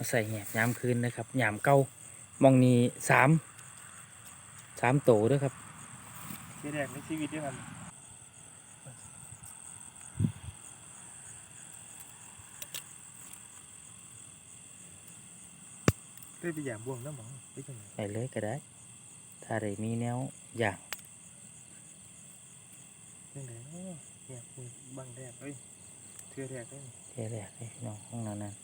มาใส่แหนบยามคืนนะครับยามเก่ามองนี้สามสามโตเด้วยครับเที่แรกในชีวิตด้วยกันเคยไปอย่างบ่วงน้ำหมอไปจังไหนไปเลยก็ได้ ถ้าได้มีแนวอย่างจังไหนเนาะเนี่ยคุณบังแรกเอ้ยเทือแรกเอ้ยเท่แรกเลยพี่น้องห้องนั้นนั้น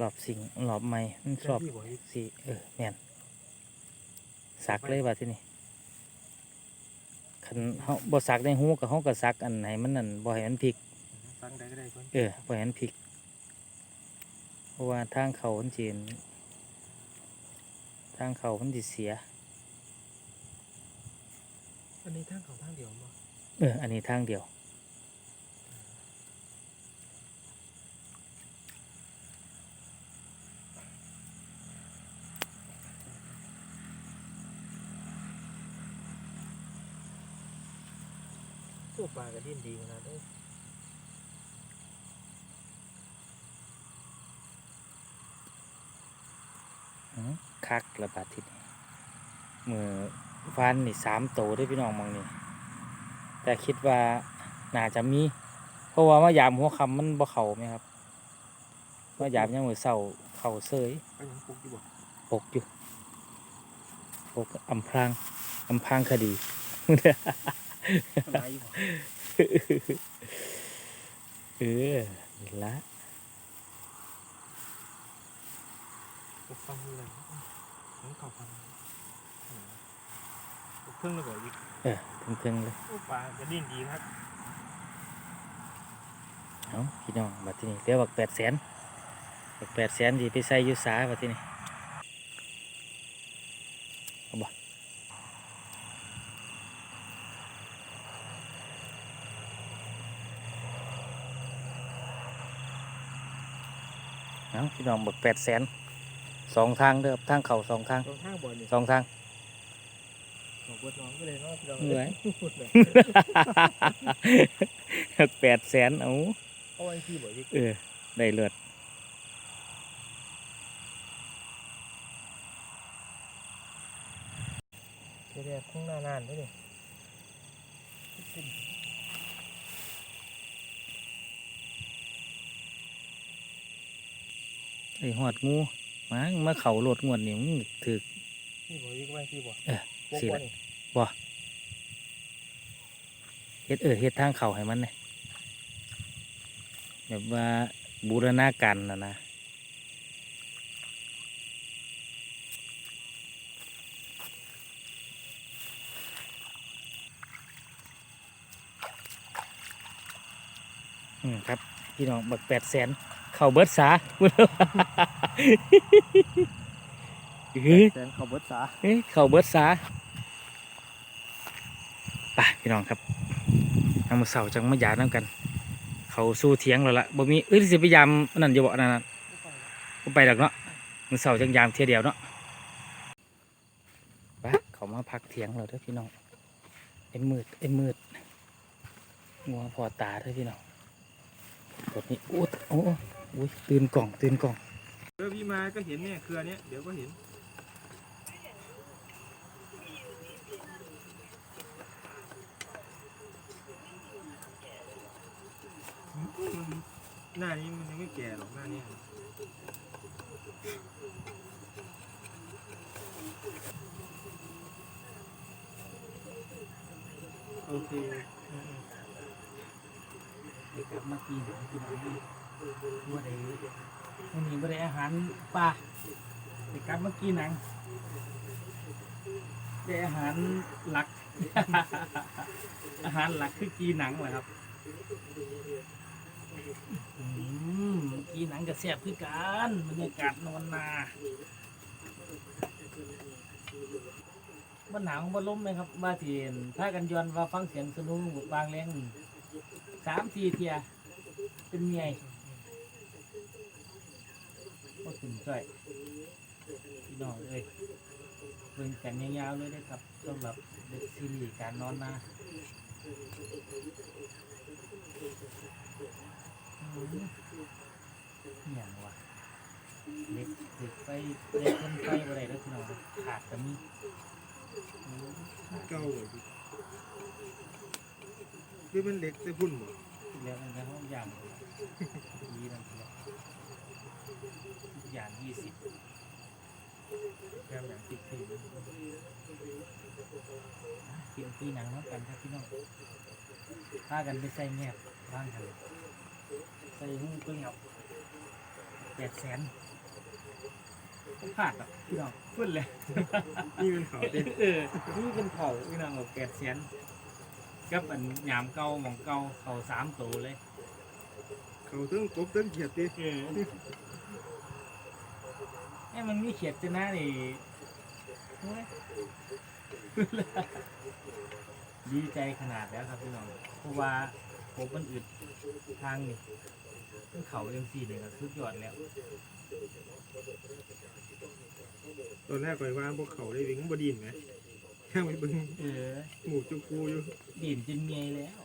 รอบสิ่งรอบใหม่มันสอบที่บอกอีกสีเออแม่นสักเลยว่าที่นี่คันเฮาบ่สักในหูกับเฮาก็สักอันไหนมันนั่นบ่ให้มันพลิกฟังได้ก็ได้เพิ่นเออบ่ให้มันพลิกเพราะว่าทางเขามันจีนทางเขามันสิเสีย อันนี้ทางเขาทางเดียวบ่เออ อันนี้ทางเดียว ปลาก็ดิ้นดีขนาดนี้อื้อคักระบาดทีนี้มือฟันนี่สามโตเด้วยพี่น้องมองนี่แต่คิดว่าน่าจะมี เพราะว่ามายามหัวคำมันบ่เข่าไหมครับมายามยังมือเศร้าเข่าเสยก็ยังปลูกอยู่บ่ปกอยู่ปกอำพรางอำพรางคดีหลายอยู่บ่ เออนี่ละปลูกฟังเลยน้องเก่าฟังปลูกเครื่องระเบิดอีกเออเพิ่งเลยโอ้ปลาก็ดิ้นดีครับเอาพี่น้องบัดที่นี้เหลือบักแปดแสนแปดแสนดีไปใส่ยุสาบัดที่นี้เอาบ่ เอาพี่น้องบักแปดแสนสองทางเด้อครับทางเข่าสองทางตรงข้างบ่อนี่สองทางของปวดน้องก็เลยเนาะพี่น้องเหนื่อยพูดเลยแปดแสนเอาเอาไว้ที่บ่อีกเออ ได้เลือดเรียกข้างหน้านานด้วยนี่ ไอ้หอดงูมามาเข่าโหลดงวดนี่มึงถือที่บ่อีกไว้ที่บ่เออวงสิบ่ละนี่เฮ็ดเออเฮ็ดทางเข่าให้มันเนี่ยแบบว่าบูรณาการนะนะอืมครับ พี่น้องบักแปดแสน เข่าเบิดสาเฮ้ยแสนเขาเบิดสาเอ้ยเข่าเบิดสาไปพี่น้องครับเอามาเสาจังมาหยาดน้ำกัน เขาสู้เถียงแล้วล่ะบ่มีเอ้ยสิพยายามอันนั่นอยู่บ่อันนั่นน่ะบ่ไปดอกเนาะมันเสาจังยามเที่ยเดียวเนาะไปเขามาพักเถียงเราเด้อพี่น้องไอ้มืดไอ้มืดงัวพอตาเด้อพี่น้องกดนี้โอ้โอ้โอ้ยตื่นกล่องตื่นกล่องเออพี่มาก็เห็นเนี่ยเครือเนี้ยเดี๋ยวก็เห็นหน้านี้มันยังไม่แก่หรอกหน้าเนี้ยโอเคอืมเด็กกลับมากินพี่น้องนี่ว่าได้วันนี้ว่ได้อาหารปลาเด็กกลับมากินหนังได้อาหารหลัก อาหารหลักคือกีหนังเหรอครับอืมกีหนังกับแซ่บคือกันบรรยากาศนอนนาบ้านหนาวบ้านล้มไหมครับบ้านที่ถ้ากันยอนว่าฟังเสียงสนุกบางแรงสามทีเทียเป็นไง ก็ถึงจ่อยพี่น้องเอ้ยเบิ่งกันยาวๆเลยนะครับสำหรับเด็กซีรีส์การนอนนาอืมอหย่างวะไปเด็กคนไปอะไรแล้วพี่น้องขาดก็มีเก้าเลยหรือมันเล็กแต่พุ่นบ่แล้วมันจะห้องอย่างยี่นั่นแหละอ ย่างยี่สิบแค่อย่างติดที่กินปีหนังแล้วกันครับพี่น้องพากันไปใส่แงบบ้างกันใส่หูเปล่าแปดแสนผมขาดอะพี่น้องพุ่นเลยนี่เป็นเขาเต็มเออนี่เป็นเขาพี่น้องบอกแปดแสนกับอันยามเก่าหมองเก่าเขาสามตัวเลย เขาเติ้งกบเติ้งเขียดติเออ ไอ้มันมีเขียดจะนะนี่โอ้ยดีใจขนาดแล้วครับพี่น้อง เพราะว่าผมมันอึดทางนี่ขึ้นเขาเอ็มซีเนี่ยก็สุดยอดแล้วตอนแรกก่อยว่าพวกเขาได้วิ่งบ่ดินไหมแค่ไปเบิ่งเออหมูจุกูอยู่ดินจนเมียแล้ว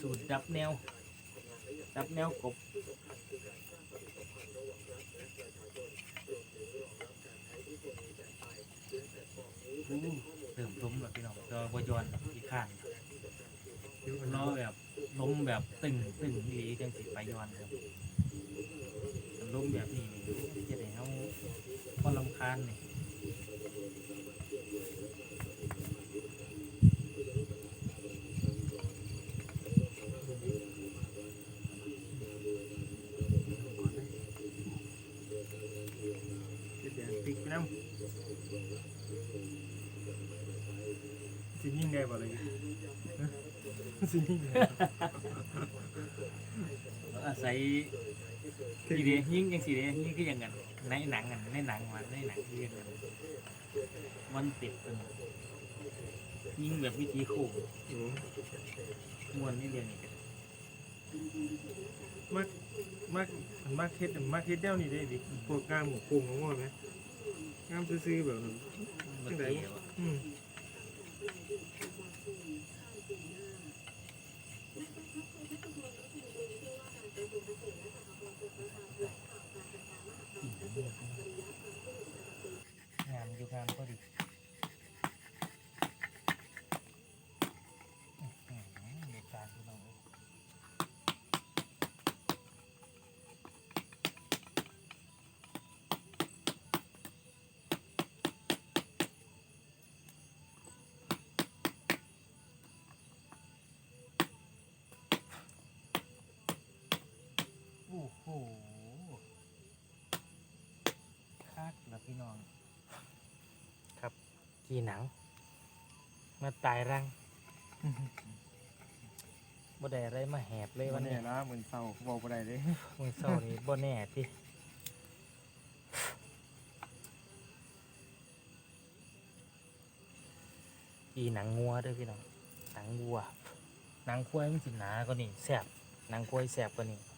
สูตรดับแนว ดับแนวกบอู้เติมล้มแบบพี่น้องจอบยอนแบบที่ข้านเดี๋ยวมันล้อแบบล้มแบบตึงตึงดีจังสิไปย้อนครับล้มแบบนี้นี่จะได้เฮาพอลำคาญนี่ ติ๊กไปน้ำสิยิ่งได้บ่เลยฮะสิยิ่งได้อาศัยสีเดียยิ่งจังสีเดียยิ่งก็ยังกันในหนังกันในหนังมาในหนังที่ยังกันวันติดเป็นยิ่งแบบวิธีโค้งโอ้มวนนี่เดียวนี่กันมากมากมันมากเฮ็ดมันมากเฮ็ดแนวนี้ได้ดิพวกงามหมูโป่งของงอไหม งามซื่อๆแโอ้โหคักแล้วพี่น้อง ครับกี่หนัง มาตายรังบ่ได้อะไรมาแหบเลยวัวันนนี้นี้นะเหมือนเศร้าบอกบ่ได้เลยมึงเศร้านี่บ่แน่ที่อีหนังงัวเด้วยพี่น้องหนังวัวหนังควายมันสิหนากว่านี่แซ่บหนังควายแซ่บกว่านี่ที่ไหน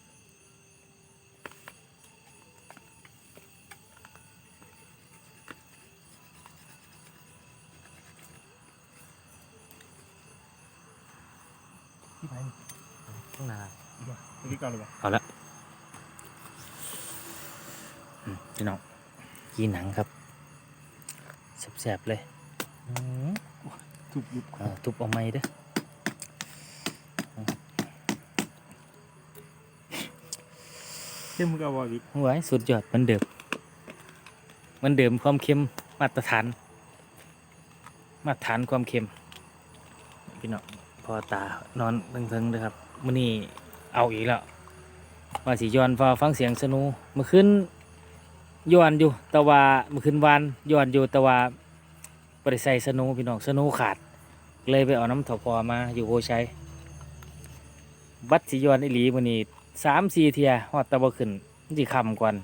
ข้างหน้าที่เก่าหรือเปล่าเอาละอืมพี่น้องกีหนังครับแสบๆเลยอืมถูกยุบเออทุบเอาไม้เด้อเข้มกับวอวิไว้สุดยอดเหมันเดิมเหมันเดิมความเค็มมาตรฐาน มาตรฐานความเค็มพี่น้องพอตานอนเทิงๆเลยครับ มื้อนี้เอาอีกแล้วว่าสิย้อนฟ้าฟังเสียงสนูเมื่อคืนย้อนอยู่แต่ว่าเมื่อคืนวานย้อนอยู่แต่ว่าบ่ได้ใส่สนูพี่น้องสนูขาด เลยไปเอาน้ำถอพอมาอยู่โพชัยบัดสิย้อนอีหลีมื้อนี้สามสี่เทียฮอดแตะบ่ขึ้นมันสิค่ำก่อน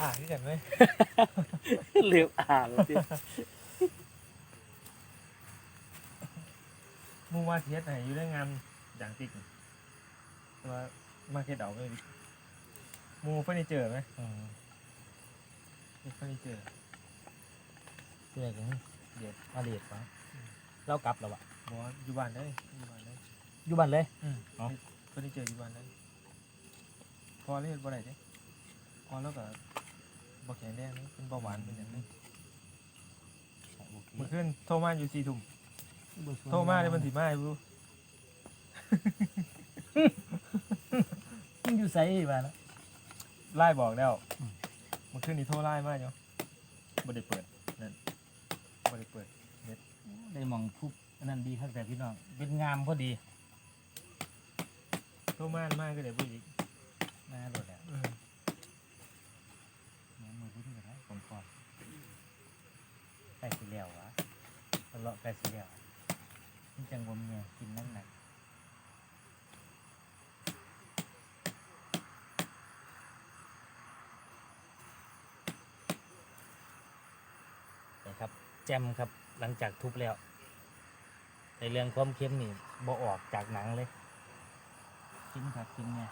อ่าที่กันไหมเลือบอ่านสิ มูมาเทียสไหนอยู่ได้งานอย่างติ๊กแต่ว่ามาเทียสเอาไม่ดิมูเฟอร์นิเจอร์ไหมอืมมีเฟอร์นิเจอร์เพื่อกันเดทมาเดทวะเรากลับแล้ววะบอกว่าอยู่บ้านเลยอยู่บ้านเลยอยู่บ้านเลยอืมเอ้าเพิ่นได้เจออยู่บ้านเลยพอเลยเฮ็ดบ่ได้เด้พอแล้วก็บ่แข็งแรงเลยเป็นเบาหวานเป็นหยังเลยเมื่อคืนโทรมาอยู่4ทุ่ม โทรมาได้มันสิมาให้บ่รู้มึงอยู่ไสบ้านนะไล่บอกแล้วอืมเมื่อคืนนี้โทรไล่มาอยู่บ่ได้เปิดนั่นบ่ได้เปิดได้มองทุบอันนั้นดีครับแต่พี่น้องเป็นงามพอดีโทรมามาก็ได้บ่อีกน่าโดดแล้วเออน้ำมือพุ่งกันนะผมก่อนใกล้สิแล้ววะทะเลาะใกล้สิแล้ว นี่จังวมเนี่ยกินนั่นหนักนะครับ แจมครับหลังจากทุบแล้ว ในเรื่องความเค็มนี่บ่ออกจากหนังเลยกินครับกินเนี่ย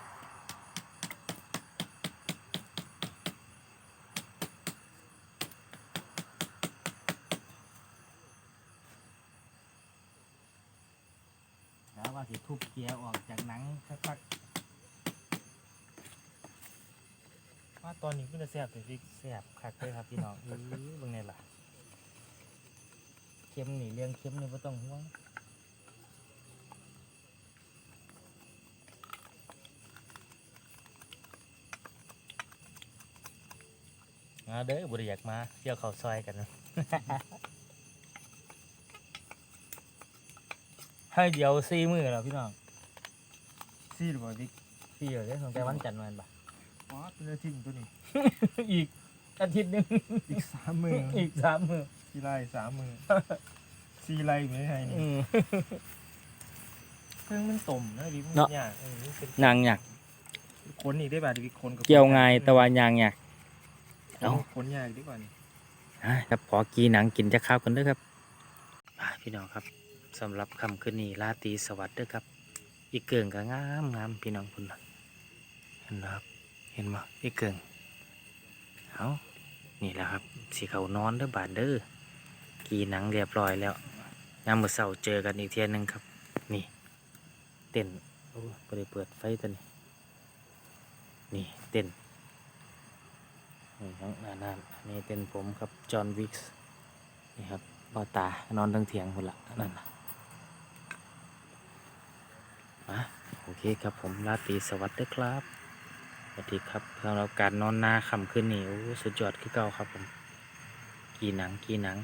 แล้วทุบเกียร์ออกจากหนังสักพักว่าตอนนี้เพิ่นจะแซ่บแต่ฟิกแซ่บคักเลยครับพี่น้องอื้อเบิ่งไงล่ะเค็มนี่เรื่องเค็มนี่ไม่ต้องห่วงมาเด้อบรีอยากมาเที่ยวเขาซอยกันนะ ให้เดี๋ยวซีมือแล้วพี่น้องซี่หรือเปล่าฟิกซีเดี๋ยวได้สงใจวันจันทร์วันบ่ะอ๋อเป็นอาทิตย์ตัวนี้ อีกอาทิตย์หนึงอีกสามมืออีกสามมือสี่ไร่สามมือสี่ไร่ไม่ใช่นี่อืม เครื่องมันต้มนะดิมันเนาะ ยากเออมันเป็นนางอยากคนอีกได้ป่ะดิคนเกี่ยวง่ายแต่ว่ายางอยากเอ้า คนยากดีกว่านี่ อะครับพอกีหนังกินจะข้าวกันเด้วยครับอะพี่น้องครับ สำหรับคำคืนนี้ราตรีสวัสดิ์ด้อครับ อีกเกิงก็งามงามพี่น้องคุณนะเห็นไหมครับ เห็นไหมอีกเกิงเอานี่แหละครับสีเขานอนเด้อบานเด้อกีหนังเรียบร้อยแล้วยามมื้อเช้าเจอกันอีกเทียหนึงครับ นี่ เต้นโอ้ไม่ได้เปิดไฟตัวนี้นี่เต้นนี่นั่นนั่นนี่เป็นผมครับจอห์นวิกส์นี่ครับบ่าตานอนตั้งเถียงคนละนั่นนะ มาโอเคครับผมราตรีสวัสดิ์เด้อครับสวัสดีครับสำหรับการนอนนาค่ำคืนนี้โอ้สุดยอดคือเก่าครับผม กี่หนังกี่หนัง